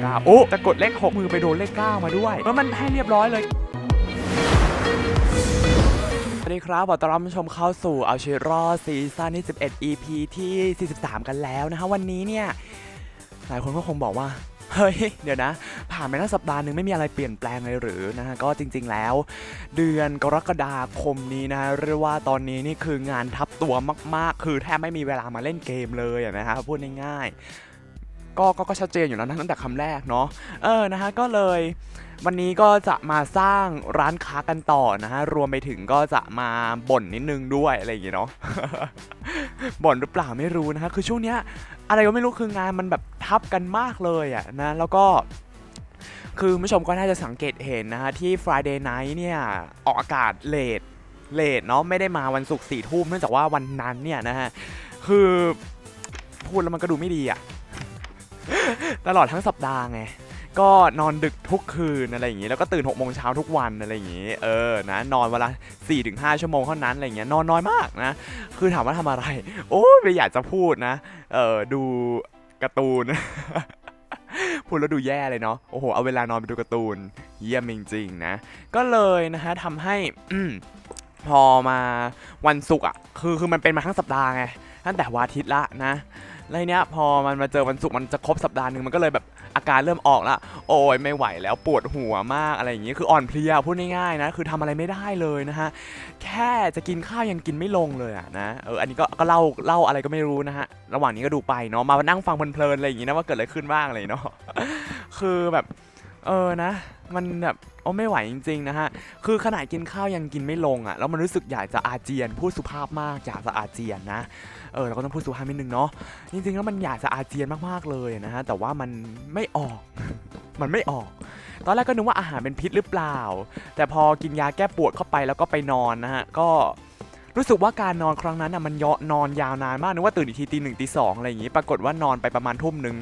เก้าโอ้แต่กดเลขหกมือไปโดนเลขเก้ามาด้วยแล้วมันให้เรียบร้อยเลยสวัสดีครับขอต้อนรับผู้ชมเข้าสู่เอาชีวิตรอดซีซั่นที่ 11 EP ที่ 43 กันแล้วนะฮะวันนี้เนี่ย หลายคนก็คงบอกว่า เฮ้ย เดี๋ยวนะ ผ่านไปตั้งสัปดาห์หนึ่งไม่มีอะไรเปลี่ยนแปลงเลยหรือนะฮะก็จริง ๆ แล้ว เดือนกรกฎาคมนี้นะเรียกว่าตอนนี้นี่คืองานทับตัวมาก ๆ คือแทบไม่มีเวลามาเล่นเกมเลยอะนะฮะพูดง่ายๆ ก็ก็ก็ชัดเจนอยู่แล้วนะตั้งแต่คำแรกเนาะเออนะฮะก็เลยวันนี้ก็จะมาสร้างร้านค้ากันต่อนะฮะ รวมไปถึงก็จะมาบ่นนิดนึงด้วยอะไรอย่างเงี้ยเนาะ บ่นหรือเปล่าไม่รู้นะฮะ คือช่วงเนี้ยอะไรก็ไม่รู้คืองานมันแบบทับกันมากเลยอะนะ แล้วก็คือผู้ชมก็น่าจะสังเกตเห็นนะฮะ ที่ Friday Night เนี่ย ออกอากาศเลทเลทเนาะไม่ได้มาวันศุกร์สี่ทุ่มเนื่องจากว่าวันนั้นเนี่ยนะฮะ คือพูดแล้วมันก็ดูไม่ดีอะ ตลอดทั้งสัปดาห์ไงก็นอนดึกทุกคืนอะไรอย่างงี้แล้วก็ตื่น6กโมงเช้าทุกวันอะไรอย่างงี้เออนะนอนเวลา4-5ถึงหชั่วโมงเท่านั้นอะไรอย่างเงี้ยนอนน้อยมากนะ คือถามว่าทำอะไร โอ้ยไม่อยากจะพูดนะเออดูการ์ตูน พูดแล้วดูแย่เลยเนาะโอ้โหเอาเวลานอนไปดูการ์ตูน เยี่ยมจริงๆนะ ก็เลยนะฮะทำให้พอมาวันศุกร์อะคือคือมันเป็นมาทั้งสัปดาห์ไงตั้งแต่วันอาทิตย์ละนะ แล้วเนี้ยพอมันมาเจอวันศุกร์มันจะครบสัปดาห์หนึ่งมันก็เลยแบบอาการเริ่มออกละโอ้ยไม่ไหวแล้วปวดหัวมากอะไรอย่างงี้คืออ่อนเพลียพูดง่ายๆนะคือทำอะไรไม่ได้เลยนะฮะแค่จะกินข้าวยังกินไม่ลงเลยอะนะเอออันนี้ก็ก็เล่าเล่าอะไรก็ไม่รู้นะฮะระหว่างนี้ก็ดูไปเนาะมานั่งฟังเพลินๆอะไรอย่างงี้นะว่าเกิดอะไรขึ้นบ้างอะไรเนาะคือแบบ เออนะ มันแบบโอ้ไม่ไหวจริงๆนะฮะ คือขนาดกินข้าวยังกินไม่ลงอะ่ะ แล้วมันรู้สึกอยากจะอาเจียน พูดสุภาพมากอยากจะอาเจียนนะ เออเราก็ต้องพูดสุภาพนิดนึงเนาะ จริงๆแล้วมันอยากจะอาเจียนมากๆเลยนะฮะ แต่ว่ามันไม่ออก มันไม่ออก ตอนแรกก็นึกว่าอาหารเป็นพิษหรือเปล่า แต่พอกินยาแก้ปวดเข้าไปแล้วก็ไปนอนนะฮะ ก็รู้สึกว่าการนอนครั้งนั้นอะมันยนอนยาวนานมากนึกว่าตื่นอีกทีตีหนึ่งตีสองอะไรอย่างงี้ ปรากฏว่านอนไปประมาณทุ่มหนึ่ง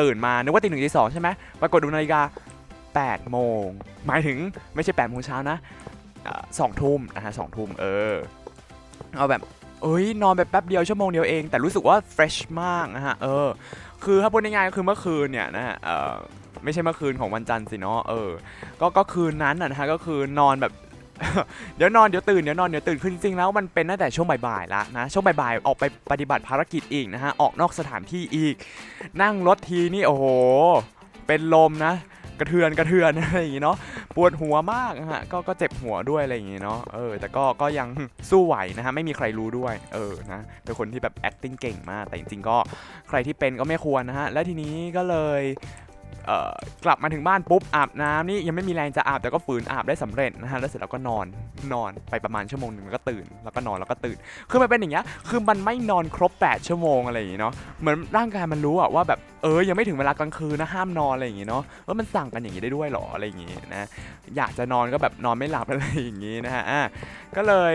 ตื่นมานึกว่าตีหนึ่งตีสองใช่ไหมปรากฏดูนาฬิกา 8 โมง หมายถึงไม่ใช่ 8 โมงเช้านะสองทุ่มนะฮะสองทุ่มเออ เอาแบบ เอ้ย นอนแบบแป๊บเดียวชั่วโมงเดียวเอง แต่รู้สึกว่าเฟรชมากนะฮะ เออ คือถ้าพูดง่ายๆก็คือเมื่อคืนเนี่ยนะฮะเออไม่ใช่เมื่อคืนของวันจันทร์สิเนาะ เออ ก็ ก็คืนนั้นนะฮะ ก็คือนอนแบบเดี๋ยวนอนเดี๋ยวตื่นเดี๋ยวนอนเดี๋ยวตื่นคือจริงๆแล้วมันเป็นตั้งแต่ช่วงบ่ายๆแล้วนะช่วงบ่ายๆออกไปปฏิบัติภารกิจอีกนะฮะออกนอกสถานที่อีก นั่งรถทีนี่โอ้โห เป็นลมนะ กระเทือนกระเทือนอะไรอย่างงี้เนาะปวดหัวมากฮะก็ก็เจ็บหัวด้วยอะไรอย่างงี้เนาะเออแต่ก็ก็ยังสู้ไหวนะฮะไม่มีใครรู้ด้วยเออนะเป็นคนที่แบบ acting เก่งมาก แต่จริงๆก็ใครที่เป็นก็ไม่ควรนะฮะและทีนี้ก็เลย กลับมาถึงบ้านปุ๊บอาบน้ำนี่ยังไม่มีแรงจะอาบแต่ก็ฝืนอาบได้สำเร็จนะฮะแล้วเสร็จแล้วก็นอนนอนไปประมาณชั่วโมงหนึ่งแล้วก็ตื่นแล้วก็นอนแล้วก็ตื่นคือมันเป็นอย่างเงี้ยคือมันไม่นอนครบ 8 ชั่วโมงอะไรอย่างงี้เนาะเหมือนร่างกายมันรู้อะว่าแบบเออยังไม่ถึงเวลากลางคืนนะห้ามนอนอะไรอย่างงี้เนาะว่ามันสั่งกันอย่างงี้ได้ด้วยหรออะไรอย่างงี้นะอยากจะนอนก็แบบนอนไม่หลับอะไรอย่างงี้นะฮะก็เลย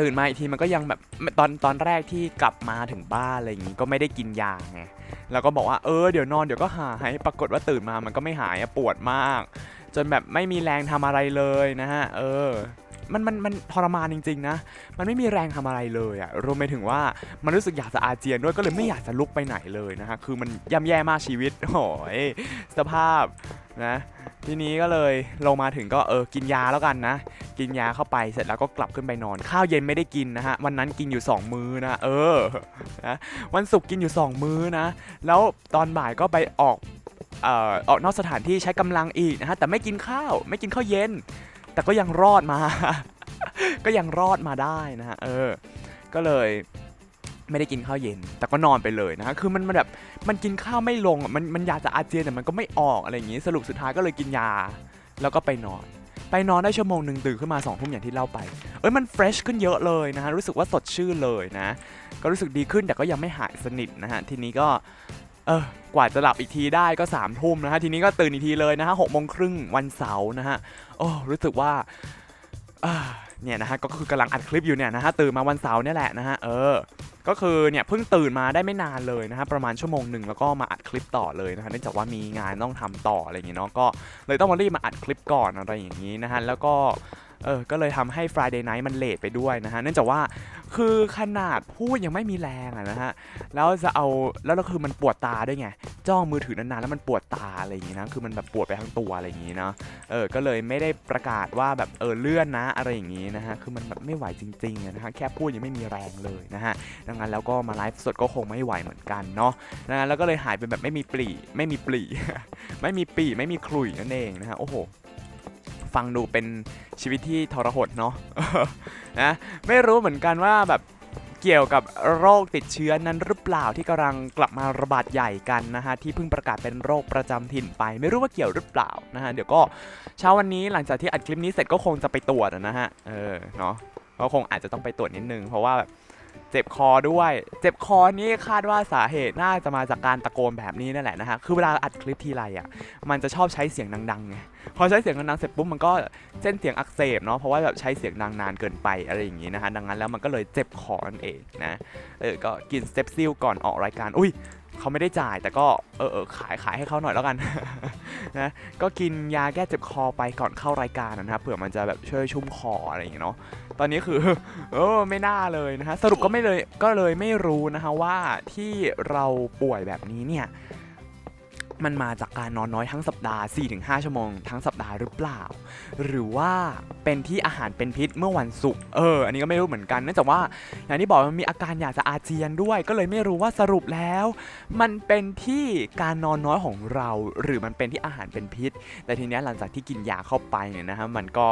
ตื่นมาอีกทีมันก็ยังแบบตอนตอนแรกที่กลับมาถึงบ้านอะไรอย่างงี้ก็ไม่ได้กินยาไงแล้วก็บอกว่าเออเดี๋ยวนอนเดี๋ยวก็หายปรากฏว่าตื่นมามันก็ไม่หายปวดมาก จนแบบไม่มีแรงทำอะไรเลยนะฮะเออมันมันมันทรมานจริงๆนะ มันไม่มีแรงทำอะไรเลยอะรวมไปถึงว่ามันรู้สึกอยากจะอาเจียนด้วยก็เลยไม่อยากจะลุกไปไหนเลยนะฮะ คือมันย่ำแย่มากชีวิต โอ้ยสภาพ นะทีนี้ก็เลยลงมาถึงก็เออกินยาแล้วกันนะ กินยาเข้าไปเสร็จแล้วก็กลับขึ้นไปนอน ข้าวเย็นไม่ได้กินนะฮะวันนั้นกินอยู่ 2 มื้อนะเออนะวันศุกร์กินอยู่ 2 มื้อนะ แล้วตอนบ่ายก็ไปออกเอ่อออกนอกสถานที่ใช้กำลังอีกนะฮะแต่ไม่กินข้าวไม่กินข้าวเย็น แต่ก็ยังรอดมา ก็ยังรอดมาได้นะฮะเออ ก็เลย ไม่ได้กินข้าวเย็น แต่ก็นอนไปเลยนะฮะคือมันมันแบบมันกินข้าวไม่ลงมันมันอยากจะอาเจียนแต่มันก็ไม่ออกอะไรอย่างงี้สรุปสุดท้ายก็เลยกินยา แล้วก็ไปนอน ไปนอนได้ชั่วโมงหนึ่งตื่นขึ้นมาสองทุ่มอย่างที่เล่าไปเอ้ยมันเฟรชขึ้นเยอะเลยนะฮะรู้สึกว่าสดชื่นเลยนะ ก็รู้สึกดีขึ้นแต่ก็ยังไม่หายสนิทนะฮะทีนี้ก็เออกว่าจะหลับอีกทีได้ก็สามทุ่มนะฮะทีนี้ก็ตื่นอีกทีเลยนะฮะหกโมงครึ่งวันเสาร์นะฮะโอ้รู้สึกว่าอ่า เนี่ยนะฮะก็คือกำลังอัดคลิปอยู่เนี่ยนะฮะตื่นมาวันเสาร์เนี่ยแหละนะฮะเออก็คือเนี่ยเพิ่งตื่นมาได้ไม่นานเลยนะฮะประมาณชั่วโมงหนึ่งแล้วก็มาอัดคลิปต่อเลยนะฮะเนื่องจากว่ามีงานต้องทำต่ออะไรอย่างเงี้เนาะก็เลยต้องมารีบมาอัดคลิปก่อนอะไรอย่างงี้นะฮะแล้วก็ เออก็เลยทำให้ Friday Night มันเลทไปด้วยนะฮะเนื่องจากว่าคือขนาดพูดยังไม่มีแรงอะนะฮะแล้วจะเอาแล้วก็คือมันปวดตาด้วยไงจ้องมือถือนานๆแล้วมันปวดตาอะไรอย่างงี้นะคือมันแบบปวดไปทั้งตัวอะไรอย่างงี้เนาะเออก็เลยไม่ได้ประกาศว่าแบบเออเลื่อนนะอะไรอย่างงี้นะฮะคือมันแบบไม่ไหวจริงๆนะฮะแค่พูดยังไม่มีแรงเลยนะฮะดังนั้นแล้วก็มาไลฟ์สดก็คงไม่ไหวเหมือนกันเนาะดังนั้นแล้วก็เลยหายไปแบบไม่มีปลีไม่มีปลีไม่มีปีไม่มีขลุ่ยนั่นเองนะฮะโอ้โห ฟังดูเป็นชีวิตที่ทรหดเนาะนะไม่รู้เหมือนกันว่าแบบเกี่ยวกับโรคติดเชื้อนั้นหรือเปล่าที่กำลังกลับมาระบาดใหญ่กันนะฮะที่เพิ่งประกาศเป็นโรคประจำถิ่นไป ไม่รู้ว่าเกี่ยวหรือเปล่านะฮะเดี๋ยวก็เช้าวันนี้หลังจากที่อัดคลิปนี้เสร็จก็คงจะไปตรวจนะฮะเออเนาะก็คงอาจจะต้องไปตรวจนิดนึงเพราะว่าแบบ เจ็บคอด้วย เจ็บคอนี่คาดว่าสาเหตุน่าจะมาจากการตะโกนแบบนี้นั่นแหละนะฮะ คือเวลาอัดคลิปทีไรอะ มันจะชอบใช้เสียงดังๆไง พอใช้เสียงดังๆเสร็จปุ๊บมันก็เส้นเสียงอักเสบเนาะ เพราะว่าแบบใช้เสียงดังนานเกินไปอะไรอย่างงี้นะฮะ ดังนั้นแล้วมันก็เลยเจ็บคอนั่นเองนะ เออ ก็กินสเตปซิลก่อนออกรายการ อุ้ยเขาไม่ได้จ่ายแต่ก็เออเออขายขายให้เขาหน่อยแล้วกันนะก็กินยาแก้เจ็บคอไปก่อนเข้ารายการนะครับเผื่อมันจะแบบช่วยชุ่มคออะไรอย่างเงี้ยเนาะ ตอนนี้คือเออไม่น่าเลยนะฮะสรุปก็ไม่เลยก็เลยไม่รู้นะฮะว่าที่เราป่วยแบบนี้เนี่ยมันมาจากการนอนน้อยทั้งสัปดาห์ 4-5 ชั่วโมงทั้งสัปดาห์หรือเปล่า หรือว่าเป็นที่อาหารเป็นพิษเมื่อวันศุกร์ เออ อันนี้ก็ไม่รู้เหมือนกัน เนื่องจากว่าอย่างที่บอกมันมีอาการอยากจะอาเจียนด้วย ก็เลยไม่รู้ว่าสรุปแล้ว มันเป็นที่การนอนน้อยของเรา หรือมันเป็นที่อาหารเป็นพิษ แต่ทีนี้หลังจากที่กินยาเข้าไปเนี่ยนะฮะ มันก็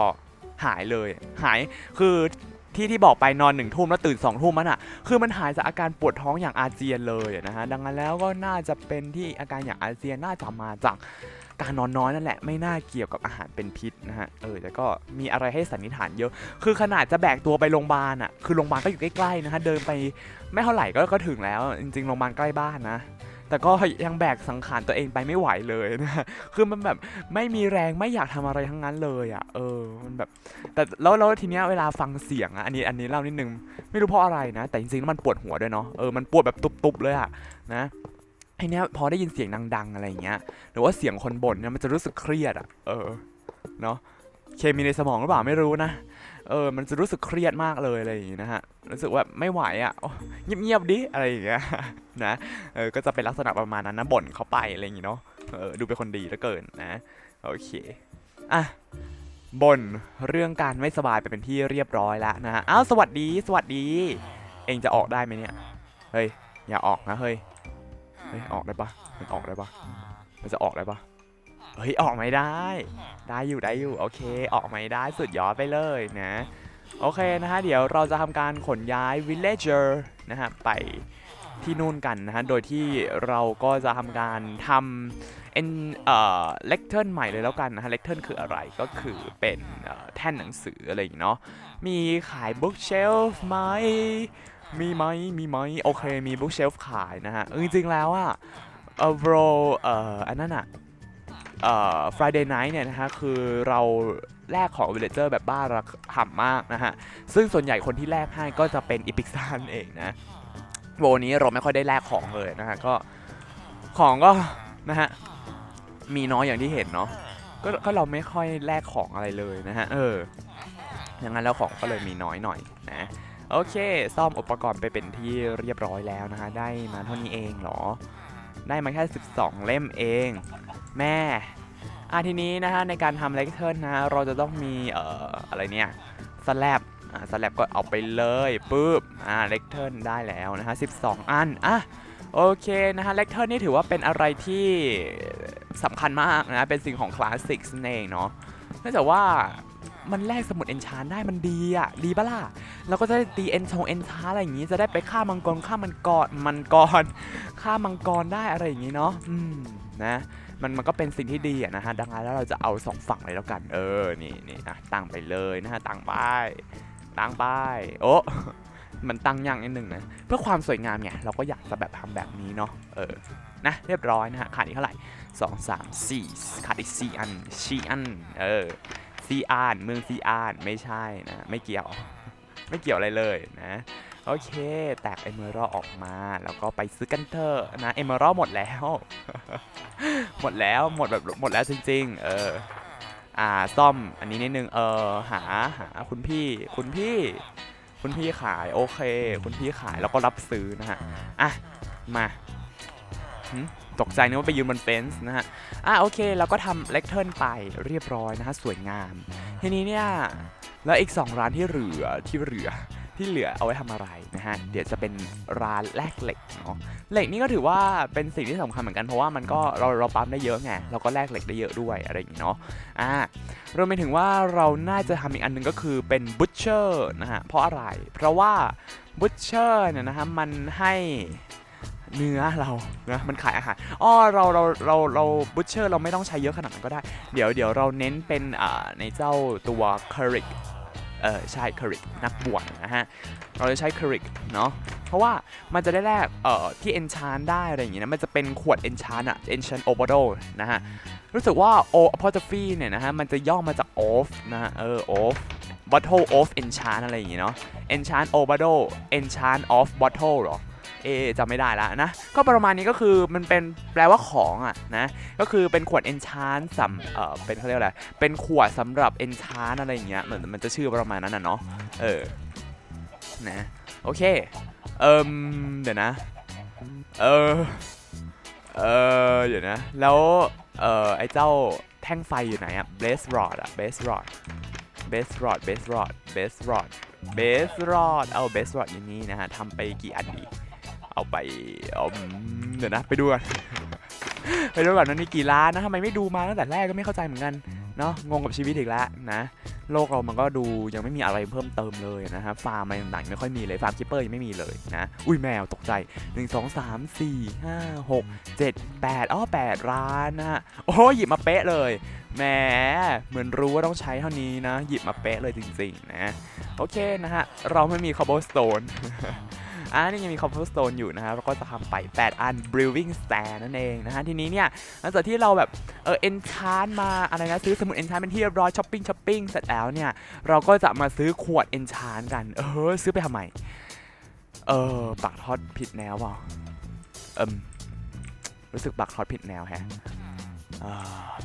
หายเลย หายคือที่ที่บอกไปนอนหนึ่งทุ่มแล้วตื่นสองทุ่มมันอะคือมันหายจากอาการปวดท้องอย่างอาเจียนเลยนะฮะดังนั้นแล้วก็น่าจะเป็นที่อาการอย่างอาเจียนน่าจะมาจากการนอนน้อยนั่นแหละไม่น่าเกี่ยวกับอาหารเป็นพิษนะฮะเออแต่ก็มีอะไรให้สันนิษฐานเยอะ คือขนาดจะแบกตัวไปโรงพยาบาลอะคือโรงพยาบาลก็อยู่ใกล้ๆนะฮะเดินไปไม่เท่าไหร่ก็ก็ถึงแล้ว จริงๆโรงพยาบาลใกล้บ้านนะ แต่ก็ยังแบกสังขารตัวเองไปไม่ไหวเลยนะคือมันแบบไม่มีแรงไม่อยากทำอะไรทั้งนั้นเลยอะ เออ มันแบบ แต่แล้วแล้วทีเนี้ยเวลาฟังเสียงอะ อันนี้อันนี้เล่านิดนึง ไม่รู้เพราะอะไรนะ แต่จริงๆแล้วมันปวดหัวด้วยเนาะ เออ มันปวดแบบตุบๆเลยอะ นะไอเนี้ยพอได้ยินเสียงดัง ๆ อะไรอย่างเงี้ย หรือว่าเสียงคนบ่นเนี่ยมันจะรู้สึกเครียดอะ เออ เนาะ เคมีในสมองหรือเปล่าไม่รู้นะ เออ มันจะรู้สึกเครียดมากเลยอะไรอย่างงี้นะฮะ รู้สึกว่าไม่ไหวอะเงียบๆดิ อะไรอย่างเงี้ยนะ เออ ก็จะเป็นลักษณะประมาณนั้นนะบ่นเขาไปอะไรอย่างงี้เนาะ เออ ดูเป็นคนดีเหลือเกินนะ โอเค อะบ่นเรื่องการไม่สบายไปเป็นที่เรียบร้อยแล้วนะฮะ อ้าว สวัสดี สวัสดี เองจะออกได้ไหมเนี่ย เฮ้ย อย่าออกนะ เฮ้ย เฮ้ย ออกได้ปะมันออกได้ปะมันจะออกได้ปะ เฮ้ยออกไม่ได้ ได้อยู่ได้อยู่โอเค ออกไม่ได้สุดยอดไปเลยนะ โอเคนะฮะเดี๋ยวเราจะทำการขนย้าย villager นะฮะไปที่นู่นกันนะฮะ โดยที่เราก็จะทำการทำเอ็นเอ่อเล็กเทิร์นใหม่เลยแล้วกันนะฮะเล็กเทิร์คืออะไรก็คือเป็นแท่นหนังสืออะไรอย่างเนาะ มีขาย bookshelf ไหมมีไหมมีไหมโอเคมี bookshelf ขายนะฮะจริงๆแล้วอะเออ bro เอ่ออันนั้นอะ เอ่อ Friday night เนี่ยนะฮะคือเราแลกของ villager แบบบ้าระห่ำมากนะฮะ ซึ่งส่วนใหญ่คนที่แลกให้ก็จะเป็น Epic s นเองนะโวนี้เราไม่ค่อยได้แลกของเลยนะฮะก็ของก็นะฮะมีน้อยอย่างที่เห็นเนาะก็ก็เราไม่ค่อยแลกของอะไรเลยนะฮะเอออย่างนั้นแล้วของก็เลยมีน้อยหน่อยนะโอเค ซ่อมอุปกรณ์ไปเป็นที่เรียบร้อยแล้วนะฮะได้มาเท่านี้เองเหรอ ได้มาแค่ 12 เล่มเอง แม่อะทีนี้นะฮะในการทำเลคเทิร์นนะเราจะต้องมีเอ่ออะไรเนี่ยสแลบอ่าสแลบก็เอาไปเลยปุ๊บอ่าเลคเทิร์นได้แล้วนะฮะ12 อันอะโอเคนะฮะเลคเทิร์นนี่ถือว่าเป็นอะไรที่สำคัญมากนะเป็นสิ่งของคลาสสิกนั่นเองเนาะเนื่องจากว่ามันแลกสมุดเอนชานได้มันดีอะ ดีปะล่ะเราก็จะได้ตีเอนชงเอนชาอะไรอย่างงี้จะได้ไปฆ่ามังกรฆ่ามันกรมันกรฆ่ามังกรได้อะไรอย่างงี้เนาะอืมนะ มันมันก็เป็นสิ่งที่ดีอะนะฮะดังนั้นแล้วเราจะเอาสองฝั่งเลยแล้วกัน เออนี่นี่อะตั้งไปเลยนะฮะตั้งไปตั้งไปโอ้มันตั้งอย่างนิดนึงนะเพื่อความสวยงามไงเราก็อยากจะแบบทำแบบนี้เนาะเออนะเรียบร้อยนะฮะขาดอีกเท่าไหร่สองสามสี่ขาดอีกสี่อันสี่อันเออซีอานเมืองซีอานไม่ใช่นะไม่เกี่ยว ไม่เกี่ยวอะไรเลยนะ โอเค แตกเอเมอรัลออกมา แล้วก็ไปซื้อกันเถอะนะ เอเมอรัลหมดแล้ว หมดแล้ว หมดแบบหมดแล้วจริง ๆ เออ อ่า ซ่อม อันนี้นิดนึง เออ หา หาคุณพี่ คุณพี่ คุณพี่ขาย โอเค คุณพี่ขาย แล้วก็รับซื้อนะฮะ อะ มาตกใจนึกว่าไปยืนบนเฟนส์นะฮะ อะโอเค เราก็ทำเลคเทิร์นไปเรียบร้อยนะฮะ สวยงาม ทีนี้เนี่ย แล้วอีก 2 ร้านที่เหลือที่เหลือ ที่เหลือเอาไว้ทำอะไรนะฮะ เดี๋ยวจะเป็นร้านแลกเหล็กเนาะ เหล็กนี่ก็ถือว่าเป็นสิ่งที่สำคัญเหมือนกันเพราะว่ามันก็เราเราปั๊มได้เยอะไง เราก็แลกเหล็กได้เยอะด้วยอะไรอย่างเนาะ อ่ารวมไปถึงว่าเราน่าจะทำอีกอันหนึงก็คือเป็น butcher นะฮะ เพราะอะไร เพราะว่า butcher เนี่ยนะฮะมันให้เนื้อเรานะมันขายอาหารอ้อเราเราเราเรา butcher เราไม่ต้องใช้เยอะขนาดนั้นก็ได้ เดี๋ยวเดี๋ยวเราเน้นเป็นอ่าในเจ้าตัว c u r r i c เออใช่คริกนักบวชนะฮะ เราจะใช้คริกเนาะเพราะว่ามันจะได้แลกเอ่อที่เอนชานได้อะไรอย่างงี้นะมันจะเป็นขวดเอนชานอะเอนชานโอเบโดนะฮะ รู้สึกว่า o apostrophe เนี่ยนะฮะ มันจะย่อมาจากออฟนะฮะ เออ off bottle of enchant อะไรอย่างงี้เนาะ enchant o b o d o enchant of bottle เหรอ เอจำไม่ได้แล้วนะ ก็ประมาณนี้ก็คือมันเป็นแปลว่าของอะนะ ก็คือเป็นขวด enchant สำเออเป็นเขาเรียกอะไร เป็นขวดสำหรับ enchant อะไรอย่างเงี้ยเหมือนมันจะชื่อประมาณนั้นน่ะเนาะเออนะโอเคเอิมเดี๋ยวนะเออเออเดี๋ยวนะ แล้วเออไอเจ้าแท่งไฟอยู่ไหนอะ blaze rod อะ blaze rod blaze rod blaze rod blaze rod base rod เอา blaze rod อย่างนี้นะฮะทำไปกี่อันดี เอาไปเอาเดี๋ยวนะ ไปดูกันไปดูก่อนว่านี่กี่ล้านนะทำไมไม่ดูมาตั้งแต่แรกก็ไม่เข้าใจเหมือนกันเนาะงงกับชีวิตอีกแล้วนะ โลกเรามันก็ดูยังไม่มีอะไรเพิ่มเติมเลยนะฮะฟาร์มอะไรต่างๆไม่ค่อยมีเลยฟาร์มคิปเปอร์ยังไม่มีเลยนะ อุ้ยแมวตกใจ 1 2 3 4 5 6 7 8อ้อ8ร้านนะฮะโอ้หยิบมาเป๊ะเลยแหมเหมือนรู้ว่าต้องใช้เท่านี้นะ หยิบมาเป๊ะเลยจริงๆนะ โอเคนะฮะ เราไม่มี cobblestone อ่านี่ อันนี้ยังมี cobblestone อยู่นะฮะเราก็จะทำไป 8 อัน brewing stand นั่นเองนะฮะทีนี้เนี่ยหลังจากที่เราแบบเออ enchant มาอะไรนะซื้อสมุด enchant เป็นที่เรียบร้อยช้อปปิ้งช้อปปิ้งเสร็จแล้วเนี่ยเราก็จะมาซื้อขวด enchant กัน เออซื้อไปทำไมเออปักทอดผิดแนวเปล่าเอิมรู้สึกปักทอดผิดแนวแฮะ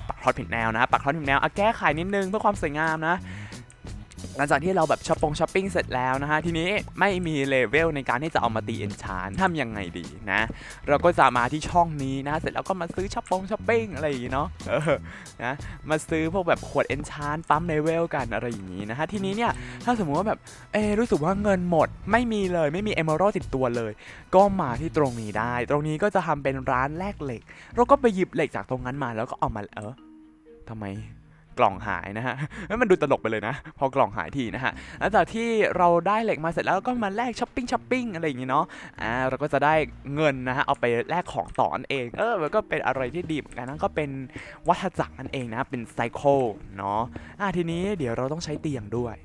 ปักทอดผิดแนวนะปักทอดผิดแนวอะแก้ไขนิดนึงเพื่อความสวยงามนะ หลังจากที่เราแบบช้อปปงช้อปปิ้งเสร็จแล้วนะฮะ ทีนี้ไม่มีเลเวลในการที่จะเอามาตีเอนชานทำยังไงดีนะ เราก็จะมาที่ช่องนี้นะ เสร็จแล้วก็มาซื้อช้อปปงช้อปปิ้งอะไรอย่างงี้เนาะนะมาซื้อพวกแบบขวดเอนชานปั๊มเลเวลกันอะไรอย่างงี้นะฮะ ทีนี้เนี่ยถ้าสมมุติว่าแบบเอรู้สึกว่าเงินหมดไม่มีเลยไม่มีเอเมอรัลติดตัวเลย ก็มาที่ตรงนี้ได้ ตรงนี้ก็จะทำเป็นร้านแลกเหล็ก เราก็ไปหยิบเหล็กจากตรงนั้นมาแล้วก็เอามาเออทำไม กล่องหายนะฮะมันดูตลกไปเลยนะ พอกล่องหายทีนะฮะหลังจากที่เราได้เหล็กมาเสร็จแล้วก็มาแลกช้อปปิ้งช้อปปิ้งอะไรอย่างงี้เนาะอ่าเราก็จะได้เงินนะฮะเอาไปแลกของต่อนั่นเองเออมันก็เป็นอะไรที่ดีเหมือนกันนั่นก็เป็นวัฏจักรนั่นเองนะเป็นไซเคิลเนาะอ่าทีนี้เดี๋ยวเราต้องใช้เตียงด้วย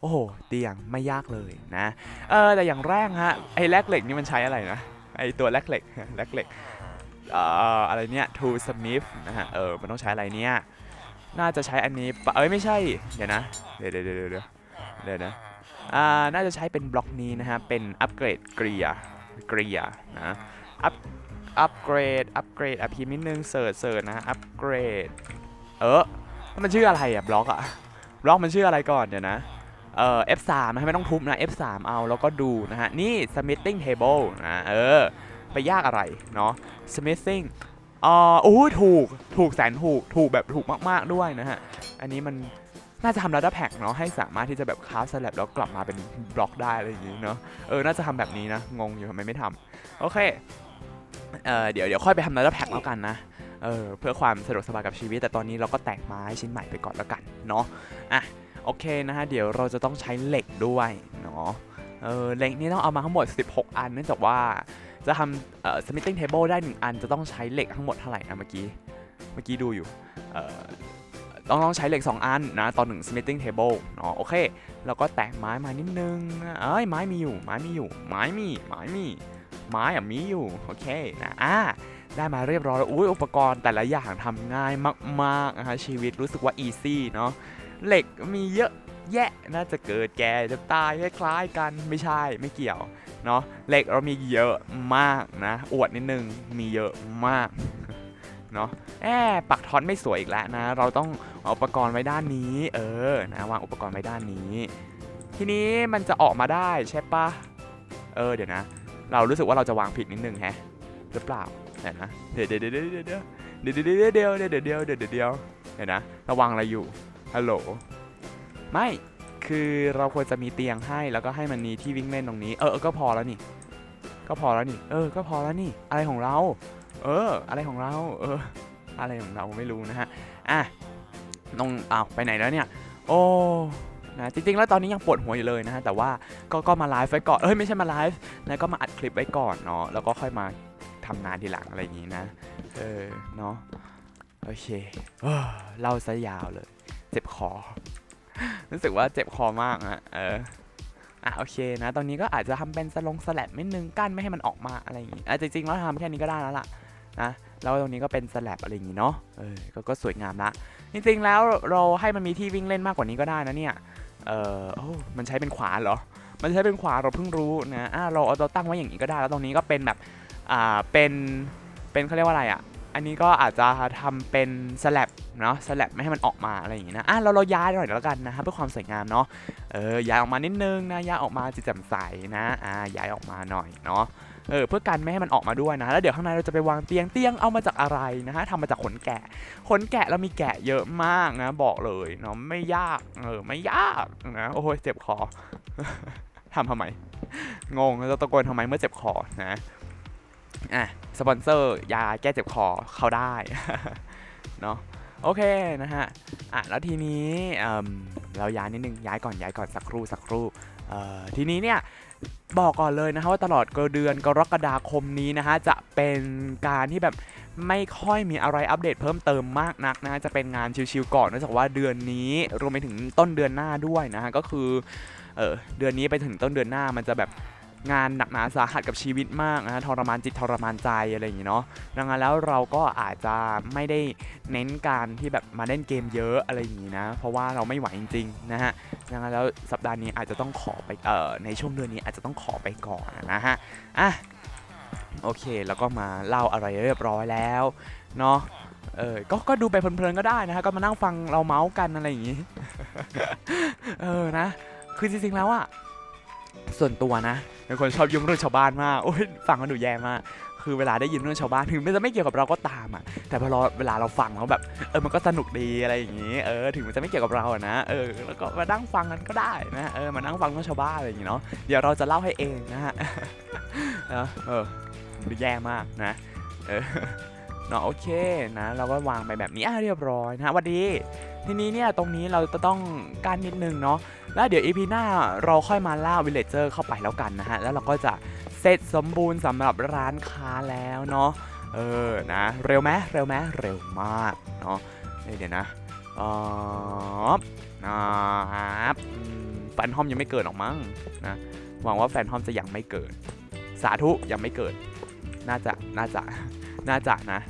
โอ้โหเตียงไม่ยากเลยนะเออแต่อย่างแรกฮะไอ้แลกเหล็กนี่มันใช้อะไรนะไอ้ตัวแลกเหล็กแลกเหล็กเอ่ออะไรเนี่ย to smith นะฮะเออมันต้องใช้อะไรเนี่ย น่าจะใช้อันนี้ปะเอ้ยไม่ใช่ เดี๋ยวนะ เดี๋ยวเดี๋ยวเดี๋ยวเดี๋ยวนะ อ่า น่าจะใช้เป็นบล็อกนี้นะฮะ เป็นอัปเกรดเกลียเกลียนะ อัพ อัปเกรด อัปเกรดอะพิมพ์นิดนึงเสิร์ชเสิร์ชนะอัปเกรด เออมันชื่ออะไรอะบล็อกอะ บล็อกมันชื่ออะไรก่อนเดี๋ยวนะ เอ่อ F3 นะไม่ต้องทุบนะ F3 เอาแล้วก็ดูนะฮะ นี่ smithing table นะ เออ ไปยากอะไรเนาะ smithing อ่าโอ้ถูกถูกแสนถูกถูกแบบถูกมาก ๆด้วยนะฮะ อันนี้มันน่าจะทำ data pack เนาะให้สามารถที่จะแบบคราฟสลับแล้วกลับมาเป็นบล็อกได้อะไรอย่างงี้เนาะเออน่าจะทำแบบนี้นะงงอยู่ทำไมไม่ทำโอเคเอ่อเดี๋ยวเดี๋ยวค่อยไปทำ data pack แล้วกันนะเออเพื่อความสะดวกสบายกับชีวิต แต่ตอนนี้เราก็แตกไม้ชิ้นใหม่ไปก่อนแล้วกันเนาะอะโอเคนะฮะเดี๋ยวเราจะต้องใช้เหล็กด้วยเนาะเออเหล็กนี่ต้องเอามาทั้งหมด 16 อันเนื่องจากว่า จะทำเอ่อ smithing table ได้ 1 อันจะต้องใช้เหล็กทั้งหมดเท่าไหร่นะเมื่อกี้ เมื่อกี้ดูอยู่เอ่อต้องต้องใช้เหล็ก 2 อันนะต่อ1 smithing table เนาะโอเคแล้วก็แตกไม้มานิดนึงเอ้ยไม้มีอยู่ไม้มีอยู่ไม้มีไม้มีไม้อะมีอยู่โอเคนะอ่าได้มาเรียบร้อยแล้วอุ้ยอุปกรณ์แต่ละอย่างทำง่ายมากๆนะฮะชีวิตรู้สึกว่า easy เนาะเหล็กมีเยอะ แยะน่าจะเกิดแก่จะตายคล้ายๆกันไม่ใช่ไม่เกี่ยวเนาะเหล็กเรามีเยอะมากนะ อวดนิดนึงมีเยอะมากเนาะแอบปักท็อตไม่สวยอีกแล้วนะ เราต้องเอาอุปกรณ์ไว้ด้านนี้ เออนะวางอุปกรณ์ไว้ด้านนี้ ทีนี้มันจะออกมาได้ใช่ปะเออเดี๋ยวนะ เรารู้สึกว่าเราจะวางผิดนิดนึงแฮะหรือเปล่าเดี๋ยวนะเดี๋ยวเดี๋ยวเดี๋ยวเดี๋ยวเดี๋ยวเดี๋ยวเดี๋ยวเดี๋ยวเดี๋ยวเดี๋ยวเดี๋ยวเดี๋ยวเดี๋ยวเดี๋ยวเดี๋ยวนะระวังอะไรอยู่ฮัลโหล ไม่คือเราควรจะมีเตียงให้แล้วก็ให้มันมีที่วิ่งเล่นตรงนี้ เออก็พอแล้วนี่ ก็พอแล้วนี่ เออ ก็พอแล้วนี่ อะไรของเรา เออ อะไรของเรา เออ อะไรของเราไม่รู้นะฮะอะต้องอ้าวไปไหนแล้วเนี่ย โอ้นะจริงๆแล้วตอนนี้ยังปวดหัวอยู่เลยนะฮะแต่ว่าก็ก็มาไลฟ์ไว้ก่อนเอ้ยไม่ใช่มาไลฟ์แล้วก็มาอัดคลิปไว้ก่อนเนาะแล้วก็ค่อยมาทำงานทีหลังอะไรอย่างนี้นะ เออเนาะโอเคเออเล่าซะยาวเลย เจ็บคอ รู้สึกว่าเจ็บคอมากฮะเอออะโอเคนะ ตอนนี้ก็อาจจะทำเป็นสลงสแลบนิดนึงกั้นไม่ให้มันออกมาอะไรอย่างงี้อะจริงๆแล้วทำแค่นี้ก็ได้แล้วล่ะนะแล้วตรงนี้ก็เป็นสแลบอะไรอย่างงี้เนาะเออก็ก็สวยงามละจริงๆแล้วเราให้มันมีที่วิ่งเล่นมากกว่านี้ก็ได้นะเนี่ยเออโอ้มันใช้เป็นขวาเหรอ มันใช้เป็นขวาเราเพิ่งรู้นะอะเราเอาเราตั้งไว้อย่างนี้ก็ได้แล้วตรงนี้ก็เป็นแบบอ่าเป็นเป็นเขาเรียกว่าอะไรอะ อันนี้ก็อาจจะทำเป็นสแลบเนาะสแลบไม่ให้มันออกมาอะไรอย่างงี้นะอะเราเราย้ายหน่อยแล้วกันนะครับเพื่อความสวยงามเนาะเออย้ายออกมานิดนึงนะย้ายออกมาจิตแจ่มใสนะอ่าย้ายออกมาหน่อยเนาะเออเพื่อกันไม่ให้มันออกมาด้วยนะ แล้วเดี๋ยวข้างในเราจะไปวางเตียงเตียงเอามาจากอะไรนะฮะทำมาจากขนแกะ ขนแกะเรามีแกะเยอะมากนะ บอกเลยเนาะไม่ยากเออไม่ยากนะโอ้ยเจ็บคอทำทำไมงงแล้วจะตะโกนทำไมเมื่อเจ็บคอนะ อะสปอนเซอร์ยาแก้เจ็บคอเขาได้ เนาะโอเคนะฮะอะแล้วทีนี้เอิ่มเราย้ายนิดนึงย้ายก่อนย้ายก่อนสักครู่สักครู่เอ่อทีนี้เนี่ยบอกก่อนเลยนะฮะว่าตลอดเดือนกรกฎาคมนี้นะฮะจะเป็นการที่แบบไม่ค่อยมีอะไรอัปเดตเพิ่มเติมมากนักนะฮะจะเป็นงานชิวๆก่อนเนื่องจากว่าเดือนนี้รวมไปถึงต้นเดือนหน้าด้วยนะฮะก็คือเออเดือนนี้ไปถึงต้นเดือนหน้ามันจะแบบ งานหนักหนาสาหัสกับชีวิตมากนะทรมานจิตทรมานใจอะไรอย่างงี้เนาะดังนั้นแล้วเราก็อาจจะไม่ได้เน้นการที่แบบมาเล่นเกมเยอะอะไรอย่างนี้นะ เพราะว่าเราไม่ไหวจริงๆนะฮะดังนั้นแล้วสัปดาห์นี้อาจจะต้องขอไปเอ่อในช่วงเดือนนี้อาจจะต้องขอไปก่อนนะฮะอะโอเคแล้วก็มาเล่าอะไรเรียบร้อยแล้วเนาะเออก็ก็ดูไปเพลินๆก็ได้นะฮะก็มานั่งฟังเราเมาส์กันอะไรอย่างนี้ เออนะ คือจริงๆแล้วอะ ส่วนตัวนะเป็นคนชอบยุ่งเรื่องชาวบ้านมากโอ้ยฟังก็ดูแย่มากคือเวลาได้ยินเรื่องชาวบ้านถึงมันจะไม่เกี่ยวกับเราก็ตามอะแต่พอเราเวลาเราฟังแล้วแบบเออมันก็สนุกดีอะไรอย่างนี้เออถึงมันจะไม่เกี่ยวกับเราอะนะเออแล้วก็มานั่งฟังกันก็ได้นะเออมานั่งฟังเรื่องชาวบ้านอะไรอย่างนี้เนาะเดี๋ยวเราจะเล่าให้เองนะฮะเออเออดูแย่มากนะเออเนาะโอเคนะ เราก็วางไปแบบนี้อะเรียบร้อยนะหวัดดี ทีนี้เนี่ยตรงนี้เราจะต้องการนิดนึงเนาะแล้วเดี๋ยว EP หน้าเราค่อยมาล่าวิลเลจเจอร์เข้าไปแล้วกันนะฮะ แล้วเราก็จะเสร็จสมบูรณ์สำหรับร้านค้าแล้วเนาะเออนะ เร็วไหมเร็วไหมเร็วมากเนาะเดี๋ยวนะอ๋อนะครับแฟนทอมยังไม่เกิดหรอกมั้งนะหวังว่าแฟนทอมจะยังไม่เกิด สาธุยังไม่เกิด น่าจะน่าจะน่าจะนะ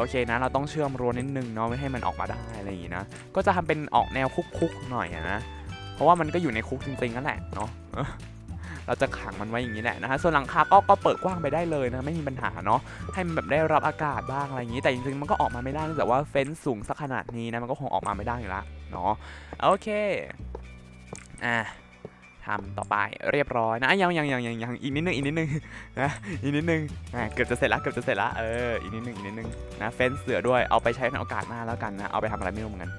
โอเคนะ เราต้องเชื่อมรัวนิดนึงเนาะไม่ให้มันออกมาได้อะไรอย่างงี้นะ ก็จะทำเป็นออกแนวคุกๆหน่อยนะ เพราะว่ามันก็อยู่ในคุกจริงๆนั่นแหละเนาะเราจะขังมันไว้อย่างนี้แหละนะฮะ ส่วนหลังคาก็ก็เปิดกว้างไปได้เลยนะ ไม่มีปัญหาเนาะ ให้มันแบบได้รับอากาศบ้างอะไรอย่างนี้ แต่จริงๆมันก็ออกมาไม่ได้เนื่องจากว่าเฟ้นสูงสักขนาดนี้นะ มันก็คงออกมาไม่ได้อยู่แล้วเนาะ โอเค อะ ทำต่อไปเรียบร้อยนะยังยังยังยังยังอีกนิดนึงอีกนิดนึงนะอีกนิดนึงอะเกือบจะเสร็จละเกือบจะเสร็จละเอออีกนิดนึงอีกนิดนึงนะเฟ้นเสือด้วยเอาไปใช้ในโอกาสหน้าแล้วกันนะเอาไปทำอะไรไม่รู้เหมือนกัน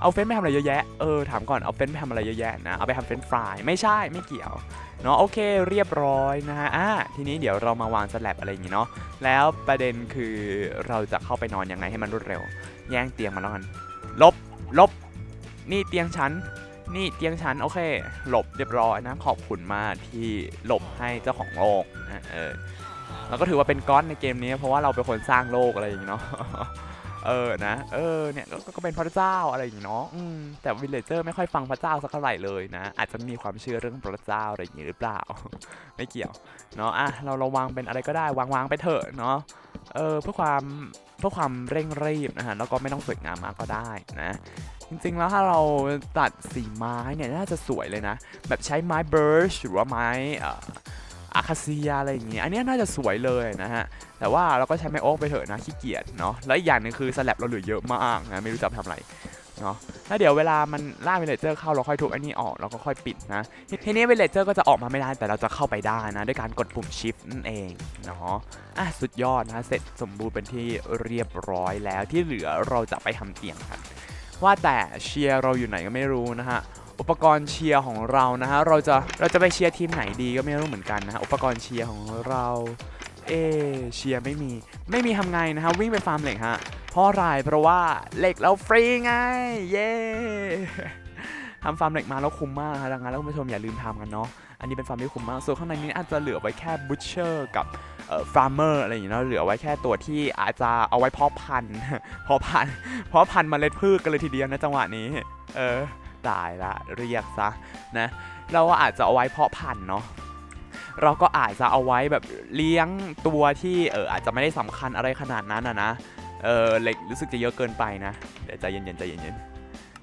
เอาเฟ้นไปทำอะไรเยอะแยะเออถามก่อนเอาเฟ้นไปทำอะไรเยอะแยะนะเอาไปทำเฟ้นฟรายไม่ใช่ไม่เกี่ยวเนาะโอเคเรียบร้อยนะฮะอะทีนี้เดี๋ยวเรามาวางสแลบอะไรอย่างงี้เนาะแล้วประเด็นคือเราจะเข้าไปนอนยังไงให้มันรวดเร็ว แย่งเตียงมาแล้วกันลบลบนี่เตียงฉัน นี่เตียงฉันโอเค หลบเรียบร้อยนะขอบคุณมากที่หลบให้เจ้าของโลกนะเออเราก็ถือว่าเป็นก้อนในเกมนี้ เพราะว่าเราเป็นคนสร้างโลกอะไรอย่างเนาะเออนะเออเนี่ยก็ก็เป็นพระเจ้าอะไรอย่างเนาะอืมแต่วิลเลเจอร์ไม่ค่อยฟังพระเจ้าสักเท่าไหร่เลยนะ อาจจะมีความเชื่อเรื่องพระเจ้าอะไรอย่างงี้หรือเปล่า ไม่เกี่ยวเนาะอะเราเราวางเป็นอะไรก็ได้วางวางไปเถอะเนาะเออเพื่อความเพื่อความเร่งรีบนะฮะแล้วก็ไม่ต้องสวยงามมากก็ได้นะ จริงๆแล้วถ้าเราตัดสีไม้เนี่ยน่าจะสวยเลยนะ แบบใช้ไม้เบิร์ชหรือว่าไม้อาคาเซียอะไรอย่างเงี้ยอันนี้น่าจะสวยเลยนะฮะ แต่ว่าเราก็ใช้ไม้โอ๊กไปเถอะนะขี้เกียจเนาะแล้วอีกอย่างหนึงคือสลับเราเหลือเยอะมากนะไม่รู้จะทำอะไรเนาะแล้วเดี๋ยวเวลามันล่าเวลเจอร์เข้าเราค่อยทุบอันนี้ออกเราก็ค่อยปิดนะทีทีนี้เวลเจอร์ก็จะออกมาไม่ได้แต่เราจะเข้าไปได้นะด้วยการกดปุ่ม shift นั่นเองเนาะอะสุดยอดนะเสร็จสมบูรณ์เป็นที่เรียบร้อยแล้วที่เหลือเราจะไปทำเตียงกัน ว่าแต่เชียร์เราอยู่ไหนก็ไม่รู้นะฮะอุปกรณ์เชียร์ของเรานะฮะเราจะเราจะไปเชียร์ทีมไหนดีก็ไม่รู้เหมือนกันนะฮะอุปกรณ์เชียร์ของเราเอเชียร์ไม่มีไม่มีทำไงนะฮะวิ่งไปฟาร์มเหล็กฮะเพราะอะไรเพราะว่าเหล็กเราฟรีไงเย้ ทำฟาร์มเหล็กมาแล้วคุ้มมากนะดังนั้นแล้วคุณผู้ชมอย่าลืมทำกันเนาะอันนี้เป็นฟาร์มที่คุ้มมากส่วนข้างในนี้อาจจะเหลือไว้แค่บูชเชอร์กับฟาร์มเมอร์อะไรอย่างเงี้ยเนาะเหลือไว้แค่ตัวที่อาจจะเอาไว้เพาะพันธุ์เพาะพันธุ์เพาะพันธุ์เมล็ดพืชกันเลยทีเดียวนะจังหวะนี้ เออตายละเรียกซะนะเราอาจจะเอาไว้เพาะพันธุ์เนาะเราก็อาจจะเอาไว้แบบเลี้ยงตัวที่เอออาจจะไม่ได้สำคัญอะไรขนาดนั้นอะนะเออเหล็กรู้สึกจะเยอะเกินไปนะเดี๋ยวใจเย็นๆใจเย็นๆ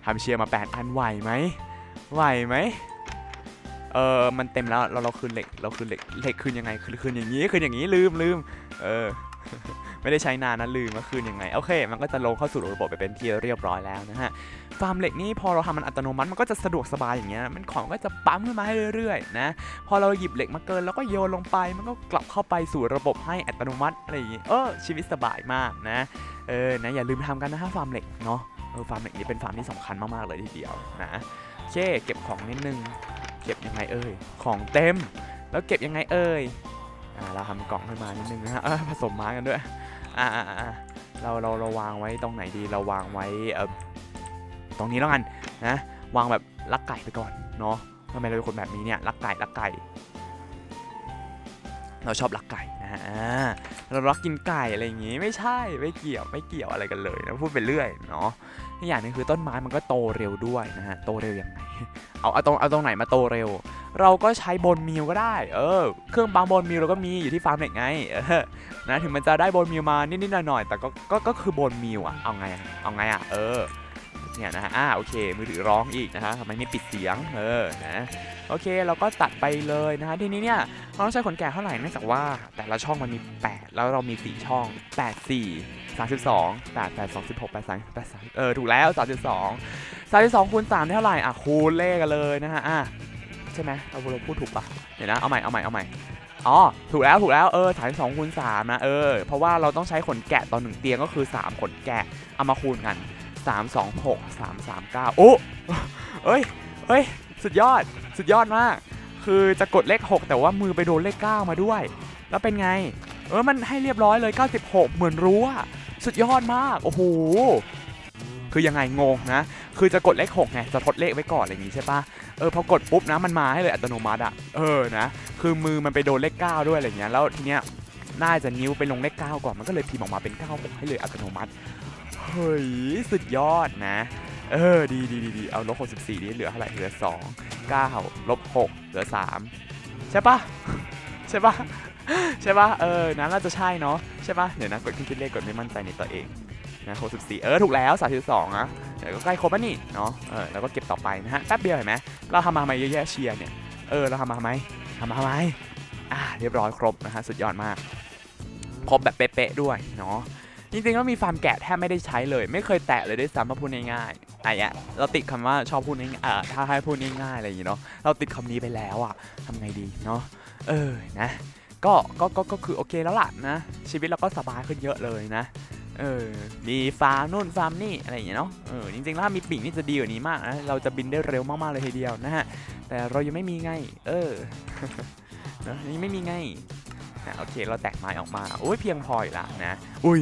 ทำเชียร์มา 8 อันไหวไหมไหวไหมเออมันเต็มแล้วเราเราคืนเหล็กเราคืนเหล็กเหล็กคืนยังไงคืนคืนอย่างนี้คืนอย่างนี้ลืมลืมเออไม่ได้ใช้นานนะลืมว่าคืนยังไงโอเค มันก็จะลงเข้าสู่ระบบไปเป็นที่เรียบร้อยแล้วนะฮะฟาร์มเหล็กนี่พอเราทำมันอัตโนมัติมันก็จะสะดวกสบายอย่างเงี้ยมันของก็จะปั๊มขึ้นมาให้เรื่อยๆนะพอเราหยิบเหล็กมาเกินแล้วก็โยนลงไปมันก็กลับเข้าไปสู่ระบบให้อัตโนมัติอะไรอย่างเงี้ยเออชีวิตสบายมากนะเออนะอย่าลืมทำกันนะฮะฟาร์มเหล็กเนาะ ออฟาร์มเหล็กนี่เป็นฟาร์มที่สำคัญมากๆเลยทีเดียวนะโอเคเก็บของนิดนึง เก็บยังไงเอ่ยของเต็ม แล้วเก็บยังไงเอ่ยอ่าเราทำกล่องขึ้นมานิดนึงนะฮะผสมม้กันด้วยอ่าเราเราเราวางไว้ตรงไหนดีเราวางไว้เออตรงนี้แล้วกันนะวางแบบลักไก่ไปก่อนเนาะทำไมเราเป็นคนแบบนี้เนี่ยลักไก่ลักไก่เราชอบลักไก่นะฮะเรารักกินไก่อะไรอย่างงี้ไม่ใช่ไม่เกี่ยวไม่เกี่ยวอะไรกันเลยนะพูดไปเรื่อยเนาะ อีกอย่างนึงคือต้นไม้มันก็โตเร็วด้วยนะฮะ โตเร็วยังไง เอาเอาตรงเอาตรงไหนมาโตเร็ว เราก็ใช้บนมิลก็ได้ เออ เครื่องปั๊มบนมิลเราก็มีอยู่ที่ฟาร์มเด็กไงออนะ ถึงมันจะได้บนมิลมานิดๆหน่อยๆ แต่ก็ ก็ ก็คือบนมิลอะเอาไง เอาไงอะเออ เนี่ยนะฮะ อ่า โอเค มือถือร้องอีกนะฮะทำไมไม่ปิดเสียง เออ นะ โอเค เราก็ตัดไปเลยนะฮะ ทีนี้เนี่ยเราต้องใช้ขนแกะเท่าไหร่เนื่องจากว่า แต่ละช่องมันมี 8 แล้วเรามี 4 ช่อง 8 4 32 8 8 2 16 8 3 8 3เออถูกแล้ว 32 32คูณ3ได้เท่าไหร่อะคูณเลขกันเลยนะฮะอะใช่ไหมเราเราพูดถูกปะเดี๋ยวนะเอาใหม่เอาใหม่เอาใหม่อ๋อถูกแล้วถูกแล้วเออฐาน2คูณ3นะเออเพราะว่าเราต้องใช้ขนแกะต่อหนึ่งเตียงก็คือ3ขนแกะเอามาคูณกัน3 2 6 3 3 9โอ้เอ้ยเอ้ยสุดยอดสุดยอดมาก คือจะกดเลข 6 แต่ว่ามือไปโดนเลข 9 มาด้วย แล้วเป็นไง เออมันให้เรียบร้อยเลย 96 เหมือนรู้อะ สุดยอดมาก โอ้โห คือยังไงงงนะ คือจะกดเลข6ไง จะทดเลขไว้ก่อนอะไรอย่างงี้ใช่ปะเออพอกดปุ๊บนะมันมาให้เลยอัตโนมัติอะเออนะ คือมือมันไปโดนเลข9ด้วยอะไรเงี้ย แล้วทีเนี้ยน่าจะนิ้วไปลงเลข9ก่อน มันก็เลยพิมพ์ออกมาเป็น96ให้เลยอัตโนมัติ เฮ้ยสุดยอดนะ เออดีดีดีดีเอาลบ64นี่เหลือเท่าไหร่เหลือ2 9ลบ6เหลือ3ใช่ปะใช่ปะ ใช่ปะเออนะน่าจะใช่เนาะใช่ปะเดี๋ยวนะกดเครื่องคิดเลขกดไม่มั่นใจในตัวเองนะ64เออถูกแล้ว32นะเดี๋ยวก็ใกล้ครบแล้วนี่เนาะเออแล้วก็เก็บต่อไปนะฮะแป๊บเดียวเห็นไหมเราทำมาทำไมเยอะแยะเชียร์เนี่ยเออเราทำมาทำไมทำมาทำไมอ่าเรียบร้อยครบนะฮะสุดยอดมาก ครบแบบเป๊ะๆด้วยเนาะจริงๆแล้วมีฟาร์มแกะแทบไม่ได้ใช้เลย ไม่เคยแตะเลยด้วยซ้ำมาพูดง่ายๆไอ้อะเราติดคำว่าชอบพูดง่ายๆอ่าถ้าให้พูดง่ายๆอะไรอย่างงี้เนาะเราติดคำนี้ไปแล้วอะทำไงดีเนาะเออนะ ก็ก็ก็ก็คือโอเคแล้วล่ะนะ ชีวิตเราก็สบายขึ้นเยอะเลยนะเออมีฟาร์มนู่นฟาร์มนี่อะไรอย่างเงี้ยเนาะเออจริงๆแล้วมีปีกนี่จะดีกว่านี้มากนะเราจะบินได้เร็วมากๆเลยทีเดียวนะฮะแต่เรายังไม่มีไง เออนะยังไม่มีไงนะโอเคเราแตกไม้ออกมาโอ้ยเพียงพออยู่ละนะอุ้ย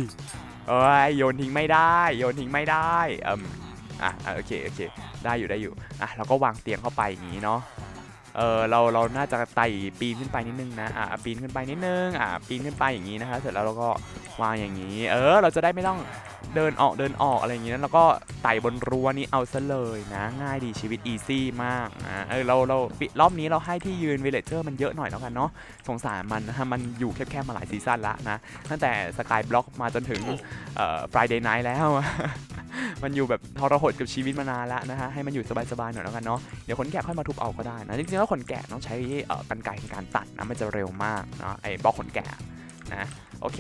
เอ้ยโยนทิ้งไม่ได้โยนทิ้งไม่ได้อืมอะอะโอเคโอเคได้อยู่ได้อยู่อะเราก็วางเตียงเข้าไปอย่างนี้เนาะ เออเราเราน่าจะไต่ปีนขึ้นไปนิดนึงนะอะปีนขึ้นไปนิดนึงอะปีนขึ้นไปอย่างนี้นะคะเสร็จแล้วเราก็ วางอย่างนี้ เออ เราจะได้ไม่ต้องเดินออกเดินออกอะไรอย่างนี้นะแล้วก็ไต่บนรั้วนี้เอาซะเลยนะ ง่ายดีชีวิตอีซี่มากนะเออเราเรารอบนี้เราให้ที่ยืนวิลเลจเจอร์มันเยอะหน่อยแล้วกันเนาะสงสารมันนะมันอยู่แคบๆมาหลายซีซั่นละนะตั้งแต่สกายบล็อกมาจนถึงเอ่อ Friday Night แล้ว มันอยู่แบบทรหดกับชีวิตมานานแล้วนะฮะให้มันอยู่สบายๆหน่อยแล้วกันเนาะเดี๋ยวขนแกะค่อยมาทุบเอาก็ได้นะจริงๆแล้วขนแกะต้องใช้เอ่อกันไกรในการตัดนะมันจะเร็วมากเนาะไอ้บล็อกขนแกะนะโอเค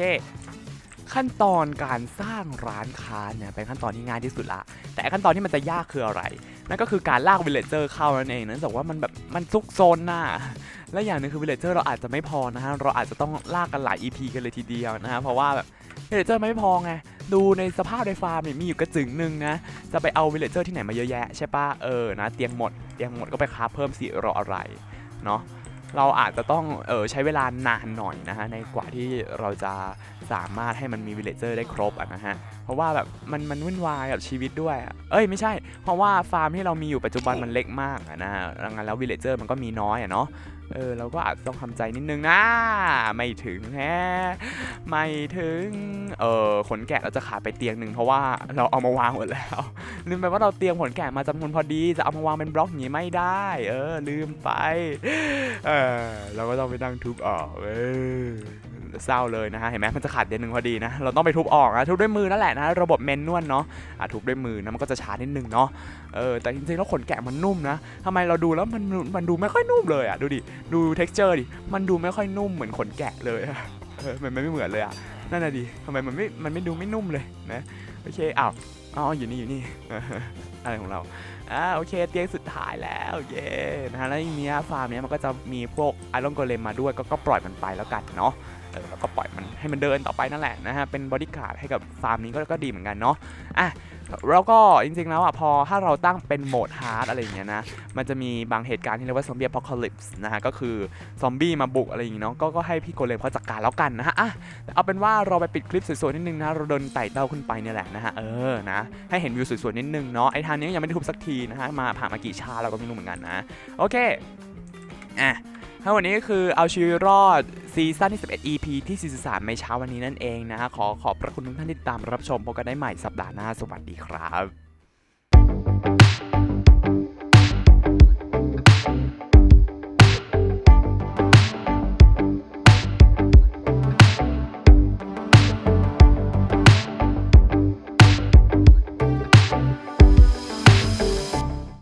ขั้นตอนการสร้างร้านค้าเนี่ยเป็นขั้นตอนที่ง่ายที่สุดละ แต่ขั้นตอนที่มันจะยากคืออะไร นั่นก็คือการลากวิลเลจเจอร์เข้านั่นเองนั่นแต่ว่ามันแบบมันซุกซนน่ะและอย่างหนึงคือวิลเลจเจอร์เราอาจจะไม่พอนะฮะเราอาจจะต้องลากกันหลาย EP กันเลยทีเดียวนะฮะเพราะว่าแบบวิลเลจเจอร์ไม่พอไงดูในสภาพในฟาร์มเนี่ยมีอยู่กระจึงหนึ่งนะจะไปเอาวิลเลจเจอร์ที่ไหนมาเยอะแยะใช่ปะเออนะเตียงหมดเตียงหมดก็ไปคราเพิ่มสิรออะไรเนาะเราอาจจะต้องเออใช้เวลานานหน่อยนะฮะในกว่าที่เราจะ สามารถให้มันมีวิลเลจเจอร์ได้ครบอะนะฮะ เพราะว่าแบบมันมันวุ่นวายกับชีวิตด้วยอะเอ้ยไม่ใช่ เพราะว่าฟาร์มที่เรามีอยู่ปัจจุบันมันเล็กมากอะนะฮะดังนั้นแล้ววิลเลจเจอร์มันก็มีน้อยอะเนาะ เออเราก็อาจจะต้องทำใจนิดนึงนะ ไม่ถึงแฮะไม่ถึง เออขนแกะเราจะขาดไปเตียงหนึ่งเพราะว่าเราเอามาวางหมดแล้วลืมไปว่าเราเตรียมขนแกะมาจำนวนพอดี จะเอามาวางเป็นบล็อกอย่างนี้ไม่ได้ เออลืมไป เออเราก็ต้องไปนั่งทุบออกเออ เศร้าเลยนะฮะเห็นไหมมันจะขาดเดือนหนึ่งพอดีนะเราต้องไปทุบออกนะทุบด้วยมือนั่นแหละนะระบบเมนนวลเนาะอะทุบด้วยมือนะมันก็จะช้านิดนึงเนาะเออแต่จริงๆแล้วขนแกะมันนุ่มนะทำไมเราดูแล้วมันมันดูไม่ค่อยนุ่มเลยอะดูดิดู texture ดิมันดูไม่ค่อยนุ่มเหมือนขนแกะเลยเออมันไม่เหมือนเลยอะนั่นน่ะดิทำไมมันไม่มันไม่ดูไม่นุ่มเลยนะโอเคอ้าวอ๋ออยู่นี่อยู่นี่อะไรของเราอ่าโอเคเตียงสุดท้ายแล้วเย้นะฮะแล้วทีเนี้ยฟาร์มเนี้ยมันก็จะมีพวกไอรอนโกเลมมาด้วยก็ก็ปล่อยมันไปแล้วกันเนาะ ออแล้วก็ปล่อยมันให้มันเดินต่อไปนั่นแหละนะฮะเป็นบอดี้การ์ดให้กับฟาร์มนี้ก็ก็ดีเหมือนกันเนาะอะแล้วก็จริงๆแล้วอะพอถ้าเราตั้งเป็นโหมดฮาร์ดอะไรอย่างเงี้ยนะมันจะมีบางเหตุการณ์ที่เรียกว่าซอมบี้อพอคาลิปส์นะฮะก็คือซอมบี้มาบุกอะไรอย่างเงี้เนาะก็ก็ให้พี่โกเลมเขาจัดการแล้วกันนะฮะอะเอาเป็นว่าเราไปปิดคลิปสวยๆนิดนึงนะเราเดินไต่เต้าขึ้นไปเนี่ยแหละนะฮะเออนะให้เห็นวิวสวยๆนิดนึงเนาะไอ้ทางนี้ยังไม่ได้ทุบสักทีนะฮะมาผ่านมากี่ชาเราก็ไม่รู้เหมือนกันนะโอเคอะ ทั้งวันนี้ก็คือเอาชีวิตรอดซีซั่นที่ 11 EP ที่ 43 ในเช้าวันนี้นั่นเองนะฮะขอขอบพระคุณทุกท่านที่ติดตามรับชมพบกันได้ใหม่สัปดาห์หน้า สวัสดีครับ